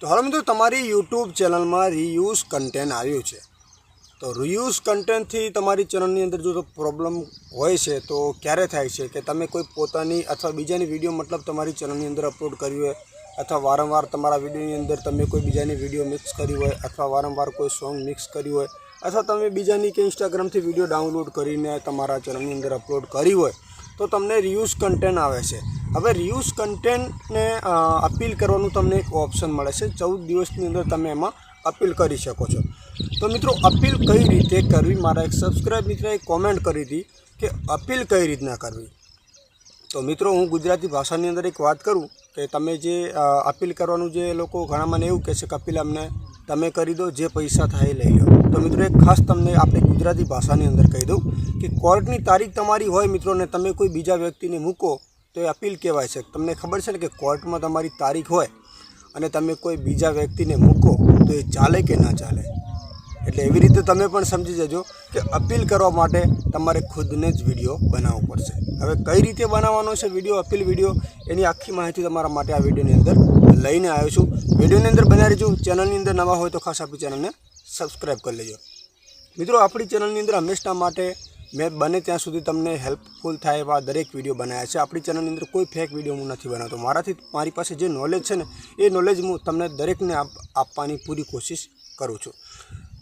તો હવે મિત્રો, તમારી યુટ્યુબ ચેનલમાં રીયુઝ કન્ટેન્ટ આવ્યું છે. તો રીયુઝ કન્ટેન્ટથી તમારી ચેનલની અંદર જો પ્રોબ્લેમ હોય છે, તો ક્યારે થાય છે કે તમે કોઈ પોતાની અથવા બીજાની વીડિયો મતલબ તમારી ચેનલની અંદર અપલોડ કરી હોય અથવા વારંવાર તમારા વિડીયોની અંદર તમે કોઈ બીજાની વીડિયો મિક્સ કરી હોય અથવા વારંવાર કોઈ સોંગ મિક્સ કર્યું હોય અથવા તમે બીજાની કે ઇન્સ્ટાગ્રામથી વીડિયો ડાઉનલોડ કરીને તમારા ચેનલની અંદર અપલોડ કરી હોય, તો તમને રિયુઝ કન્ટેન્ટ આવે છે. હવે રિયુઝ કન્ટેન્ટને અપીલ કરવાનું તમને એક ઓપ્શન મળે છે. ચૌદ દિવસની અંદર તમે એમાં અપીલ કરી શકો છો. તો મિત્રો અપીલ કઈ રીતે કરવી? મારા એક સબસ્ક્રાઈબ મિત્રએ કોમેન્ટ કરી હતી કે અપીલ કઈ રીતના કરવી? તો મિત્રો, હું ગુજરાતી ભાષાની અંદર એક વાત કરું કે તમે જે અપીલ કરવાનું જે લોકો ઘણા મને એવું કહે છે કે અપીલ અમને તમે કરી દો, જે પૈસા થાય લઈ લો. તો મિત્રો, એક ખાસ તમને આપણે ગુજરાતી ભાષાની અંદર કહી દઉં કે કોર્ટની તારીખ તમારી હોય મિત્રોને તમે કોઈ બીજા વ્યક્તિને મૂકો તો એ અપીલ કહેવાય છે. તમને ખબર છે ને કે કોર્ટમાં તમારી તારીખ હોય અને તમે કોઈ બીજા વ્યક્તિને મૂકો તો એ ચાલે કે ના ચાલે? એટલે એવી રીતે તમે પણ સમજી જજો કે અપીલ કરવા માટે તમારે ખુદને જ વીડિયો બનાવવો પડશે. હવે કઈ રીતે બનાવવાનો છે વીડિયો, અપીલ વીડિયો, એની આખી માહિતી તમારા માટે આ વિડીયોની અંદર લઈને આવ્યો છું. વિડીયોની અંદર બનાવી રહેજો ચેનલની અંદર નવા હોય તો ખાસ આપણી ચેનલને સબસ્ક્રાઈબ કરી લેજો. મિત્રો, આપણી ચેનલની અંદર હંમેશા માટે મેં બને ત્યાં સુધી તમને હેલ્પફુલ થાય એવા દરેક વીડિયો બનાવ્યા છે. આપણી ચેનલની અંદર કોઈ ફેક વીડિયો હું નથી બનાવતો. મારાથી મારી પાસે જે નોલેજ છે ને, એ નોલેજ હું તમને દરેકને આપવાની પૂરી કોશિશ કરું છું.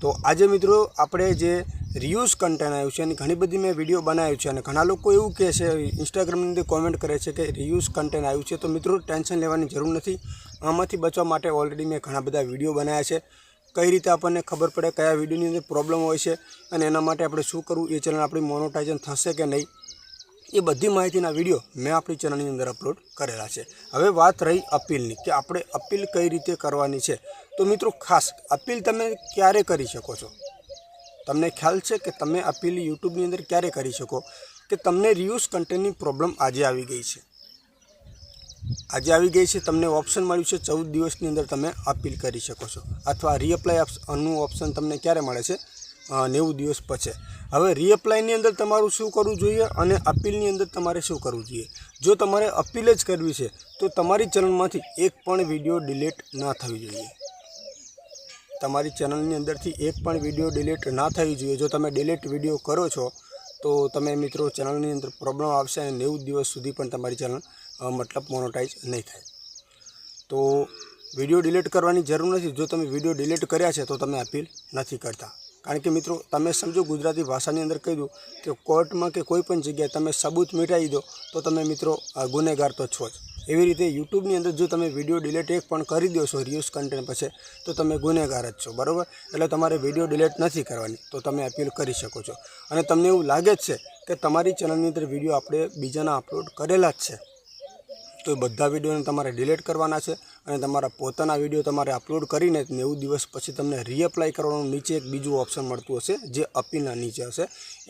તો આજે મિત્રો આપણે જે રિયુઝ કન્ટેન્ટ આવ્યું છે, એની ઘણી બધી મેં વીડિયો બનાવ્યું છે અને ઘણા લોકો એવું કહે છે ઇન્સ્ટાગ્રામની અંદર કોમેન્ટ કરે છે કે રિયુઝ કન્ટેન્ટ આવ્યું છે. તો મિત્રો, ટેન્શન લેવાની જરૂર નથી. આમાંથી બચવા માટે ઓલરેડી મેં ઘણા બધા વીડિયો બનાવ્યા છે. કઈ રીતે આપણને ખબર પડે, કયા વિડીયોની અંદર પ્રોબ્લેમ હોય છે અને એના માટે આપણે શું કરવું, એ ચેનલ આપણી મોનોટાઇઝન થશે કે નહીં, એ બધી માહિતીના વીડિયો મેં આપણી ચેનલની અંદર અપલોડ કરેલા છે. હવે વાત રહી અપીલની કે આપણે અપીલ કઈ રીતે કરવાની છે. તો મિત્રો ખાસ, અપીલ તમે ક્યારે કરી શકો છો? તમને ખ્યાલ છે કે તમે અપીલ યુટ્યુબની અંદર ક્યારે કરી શકો? કે તમને રિયુઝ કન્ટેન્ટની પ્રોબ્લેમ આજે આવી ગઈ છે. આજે આવી ગઈ છે. તમને ઓપ્શન મળ્યું છે. ચૌદ દિવસની અંદર તમે અપીલ કરી શકો છો. અથવા રીઅપ્લાયનું ઓપ્શન તમને ક્યારે મળે છે? નેવું દિવસ પછી. હવે રીઅપ્લાયની અંદર તમારું શું કરવું જોઈએ અને અપીલની અંદર તમારે શું કરવું જોઈએ? જો તમારે અપીલ જ કરવી છે, તો તમારી ચેનલમાંથી એક પણ વીડિયો ડિલીટ ના થવી જોઈએ. તમારી ચેનલની અંદરથી એક પણ વીડિયો ડિલીટ ના થવી જોઈએ. જો તમે ડિલીટ વીડિયો કરો છો, તો તમે મિત્રો ચેનલની અંદર પ્રોબ્લેમ આવશે અને નેવું દિવસ સુધી પણ તમારી ચેનલ મતલબ મોનોટાઈઝ નહીં થાય. તો વીડિયો ડિલીટ કરવાની જરૂર નથી. જો તમે વીડિયો ડિલીટ કર્યા છે, તો તમે અપીલ નથી કરતા. કારણ કે મિત્રો, તમે સમજો ગુજરાતી ભાષાની અંદર કહી દઉં કે કોર્ટમાં કે કોઈ પણ જગ્યાએ તમે સબૂત મીટાવી દો, તો તમે મિત્રો ગુનેગાર તો છો જ. એવી રીતે યુટ્યુબની અંદર જો તમે વીડિયો ડિલીટ એક પણ કરી દો છો રિયુઝ કન્ટેન્ટ પછી, તો તમે ગુનેગાર જ છો. બરાબર? એટલે તમારે વીડિયો ડિલીટ નથી કરવાની, તો તમે અપીલ કરી શકો છો. અને તમને એવું લાગે જ છે કે તમારી ચેનલની અંદર વીડિયો આપણે બીજાના અપલોડ કરેલા જ છે. તો એ બધા વિડીયોને તમારે ડિલીટ કરવાના છે અને તમારા પોતાના વીડિયો તમારે અપલોડ કરીને નેવું દિવસ પછી તમને રીઅપ્લાય કરવાનું નીચે એક બીજું ઓપ્શન મળતું હશે, જે અપીલના નીચે હશે.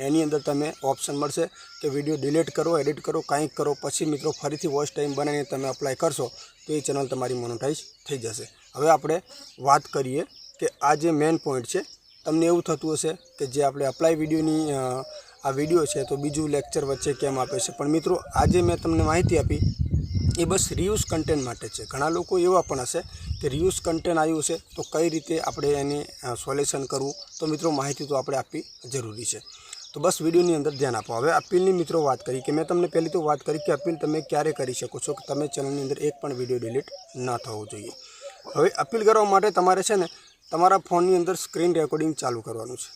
એની અંદર તમે ઓપ્શન મળશે કે વીડિયો ડિલીટ કરો એડિટ કરો, કાંઈક કરો, પછી મિત્રો ફરીથી વોચ ટાઈમ બનાવીને તમે અપ્લાય કરશો, તો એ ચેનલ તમારી મોનોટાઈઝ થઈ જશે. હવે આપણે વાત કરીએ કે આ જે મેઇન પોઈન્ટ છે, તમને એવું થતું હશે કે જે આપણે અપ્લાય વિડીયોની આ વીડિયો છે તો બીજું લેક્ચર વચ્ચે કેમ આપે છે? પણ મિત્રો, આજે મેં તમને માહિતી આપી એ બસ રિયુઝ કન્ટેન્ટ માટે છે. ઘણા લોકો એવા પણ હશે કે રિયુઝ કન્ટેન્ટ આવ્યું છે, તો કઈ રીતે આપણે એને સોલ્યુશન કરવું? તો મિત્રો માહિતી તો આપણે આપવી જરૂરી છે. તો બસ વિડીયોની અંદર ધ્યાન આપો. હવે અપીલની મિત્રો વાત કરી કે મેં તમને પહેલી તો વાત કરી કે અપીલ તમે ક્યારે કરી શકો છો કે તમે ચેનલની અંદર એક પણ વીડિયો ડિલીટ ન થવો જોઈએ. હવે અપીલ કરવા માટે તમારે છે ને તમારા ફોનની અંદર સ્ક્રીન રેકોર્ડિંગ ચાલુ કરવાનું છે.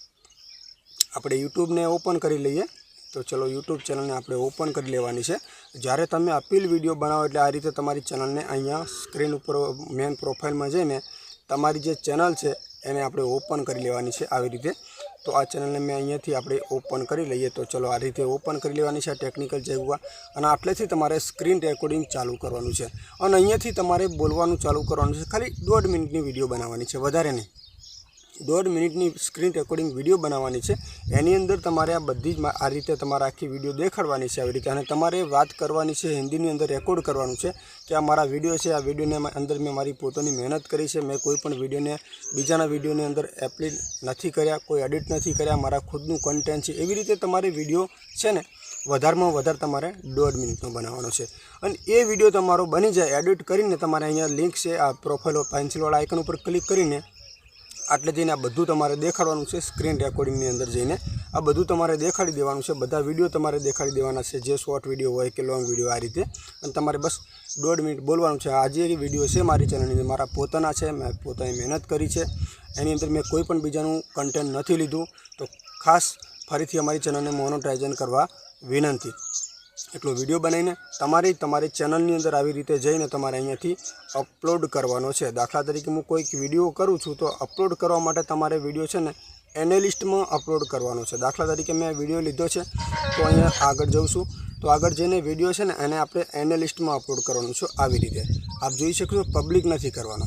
આપણે યુટ્યુબને ઓપન કરી લઈએ. તો ચલો યુટ્યુબ ચેનલને આપણે ઓપન કરી લેવાની છે. જ્યારે તમે અપીલ વીડિયો બનાવો એટલે આ રીતે તમારી ચેનલને અહીંયા સ્ક્રીન ઉપર મેન પ્રોફાઇલમાં જઈને તમારી જે ચેનલ છે એને આપણે ઓપન કરી લેવાની છે આવી રીતે. તો આ ચેનલને મેં અહીંયાથી આપણે ઓપન કરી લઈએ. તો ચલો આ રીતે ઓપન કરી લેવાની છે આ ટેકનિકલ જેવું અને આટલેથી તમારે સ્ક્રીન રેકોર્ડિંગ ચાલુ કરવાનું છે. અને અહીંયાથી તમારે બોલવાનું ચાલુ કરવાનું છે. ખાલી દોઢ મિનિટની વીડિયો બનાવવાની છે. વધારે નહીં. દોઢ મિનિટની સ્ક્રીન રેકોર્ડિંગ વીડિયો બનાવવાની છે. એની અંદર તમારે આ બધી જ આ રીતે તમારે આખી વીડિયો દેખાડવાની છે આવી રીતે. અને તમારે વાત કરવાની છે, હિન્દીની અંદર રેકોર્ડ કરવાનું છે કે આ મારા વીડિયો છે, આ વિડીયોને અંદર મેં મારી પોતાની મહેનત કરી છે. મેં કોઈ પણ વિડીયોને, બીજાના વિડીયોની અંદર એપ્લી નથી કર્યા, કોઈ એડિટ નથી કર્યા. મારા ખુદનું કન્ટેન્ટ છે. એવી રીતે તમારે વીડિયો છે ને, વધારેમાં વધારે તમારે દોઢ મિનિટનો બનાવવાનો છે. અને એ વીડિયો તમારો બની જાય. એડિટ કરીને તમારે અહીંયા લિંક છે, આ પ્રોફાઇલ પેન્સિલવાળા આઇકન ઉપર ક્લિક કરીને આટલે જઈને આ બધું તમારે દેખાડવાનું છે સ્ક્રીન રેકોર્ડિંગની અંદર જઈને. આ બધું તમારે દેખાડી દેવાનું છે, બધા વીડિયો તમારે દેખાડી દેવાના છે, જે શોર્ટ વીડિયો હોય કે લોંગ વીડિયો આ રીતે. અને તમારે બસ દોઢ મિનિટ બોલવાનું છે, આ જે વીડિયો છે મારી ચેનલની મારા પોતાના છે, મેં પોતાની મહેનત કરી છે. એની અંદર મેં કોઈ પણ બીજાનું કન્ટેન્ટ નથી લીધું. તો ખાસ ફરીથી અમારી ચેનલને મોનોટાઇઝન કરવા વિનંતી. એટલો વીડિયો બનાવીને તમારી તમારી ચેનલની અંદર આવી રીતે જઈને તમારે અહીંયાથી અપલોડ કરવાનો છે. દાખલા તરીકે હું કોઈક વીડિયો કરું છું તો અપલોડ કરવા માટે તમારે વીડિયો છે ને એનાલિસ્ટમાં અપલોડ કરવાનો છે. દાખલા તરીકે મેં વીડિયો લીધો છે તો અહીંયા આગળ જઉં છું. તો આગળ જઈને વીડિયો છે ને એને આપણે એનાલિસ્ટમાં અપલોડ કરવાનું છે આવી રીતે. આપ જોઈ શકો છો પબ્લિક નથી કરવાનો.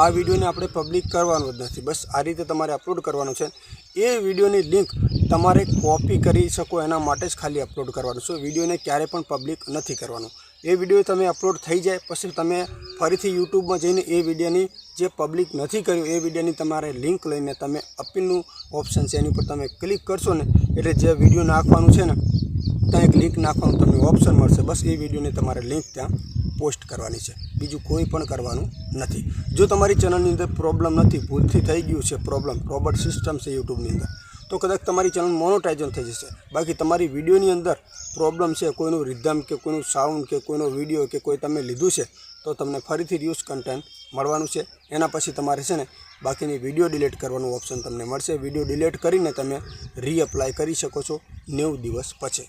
આ વિડીયોને આપણે પબ્લિક કરવાનો જ નથી. બસ આ રીતે તમારે અપલોડ કરવાનું છે. એ વિડીયોની લિંક તમારે કોપી કરી શકો, એના માટે જ ખાલી અપલોડ કરવાનું. છે વિડીયોને ક્યારે પણ પબ્લિક નથી કરવાનું. એ વીડિયો તમે અપલોડ થઈ જાય, પછી તમે ફરીથી યુટ્યુબમાં જઈને એ વિડીયોની જે પબ્લિક નથી કર્યું, એ વિડીયોની તમારે લિંક લઈને તમે અપીલનું ઓપ્શન છે, એની ઉપર તમે ક્લિક કરશો ને, એટલે જે વીડિયો નાખવાનું છે ને, ત્યાં એક લિંક નાખવાનું તમને ઓપ્શન મળશે. બસ એ વિડીયોની તમારે લિંક ત્યાં પોસ્ટ કરવાની છે. બીજું કોઈ પણ કરવાનું નથી. જો તમારી ચેનલની અંદર પ્રોબ્લેમ નથી, ભૂલથી થઈ ગયું છે પ્રોબ્લેમ રોબોટ સિસ્ટમ છે યુટ્યુબની અંદર તો કદાચ તમારી ચેનલ મોનોટાઇઝન થઈ જશે. બાકી તમારી વિડીયોની અંદર પ્રોબ્લેમ છે, કોઈનું રિધમ કે કોઈનું સાઉન્ડ કે કોઈનો વીડિયો કે કોઈ તમે લીધું છે, તો તમને ફરીથી રિયુઝ કન્ટેન્ટ મળવાનું છે. એના પછી તમારે છે ને બાકીની વીડિયો ડિલીટ કરવાનું ઓપ્શન તમને મળશે. વીડિયો ડિલીટ કરીને તમે રીઅપ્લાય કરી શકો છો નેવું દિવસ પછી.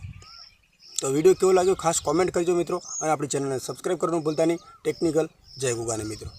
તો વીડિયો કેવો લાગ્યો? ખાસ કોમેન્ટ કરજો મિત્રો. અને આપણી ચેનલને સબસ્ક્રાઈબ કરવાનું ભૂલતા નહીં. ટેકનિકલ જય ગુગાને મિત્રો.